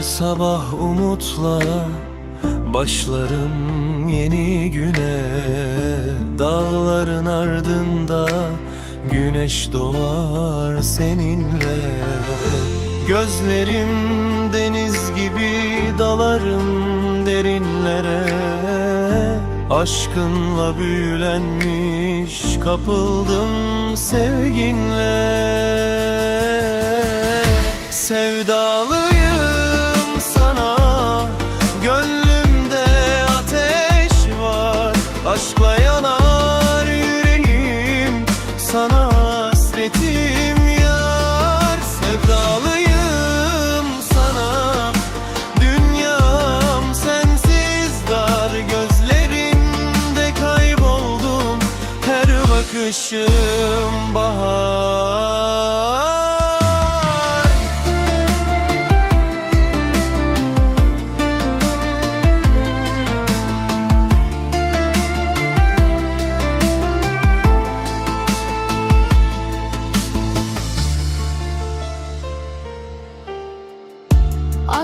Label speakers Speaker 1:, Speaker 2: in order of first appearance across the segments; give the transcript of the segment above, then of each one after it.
Speaker 1: sabah umutla Başlarım yeni güne. Dağların ardında Güneş doğar seninle. Gözlerim deniz gibi dalarım derinlere. Aşkınla büyülenmiş kapıldım sevginle. Sevdalıyım Aşkla yanar yüreğim. Sana hasretim yar Sevdalıyım sana. Dünyam sensiz dar Gözlerinde kayboldum. Her bakışım bahar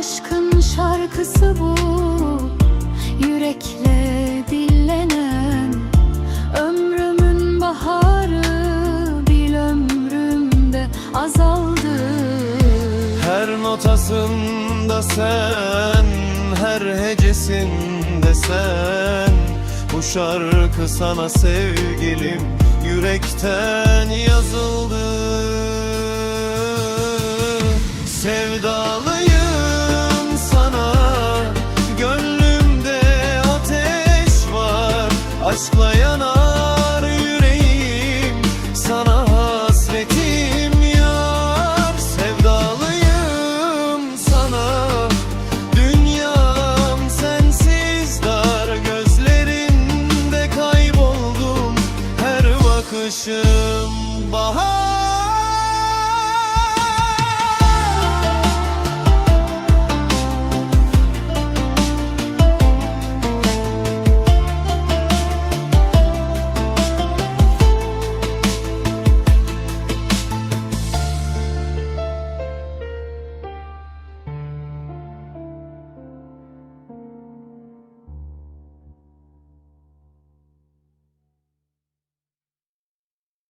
Speaker 2: Aşkın şarkısı bu. Yürekle dillenen Ömrümün baharı Bil ömrümde azaldı.
Speaker 1: Her notasında sen, her hecesinde sen. Bu şarkı sana sevgilim yürekten yazıldı. Sevdalıyım Aşkla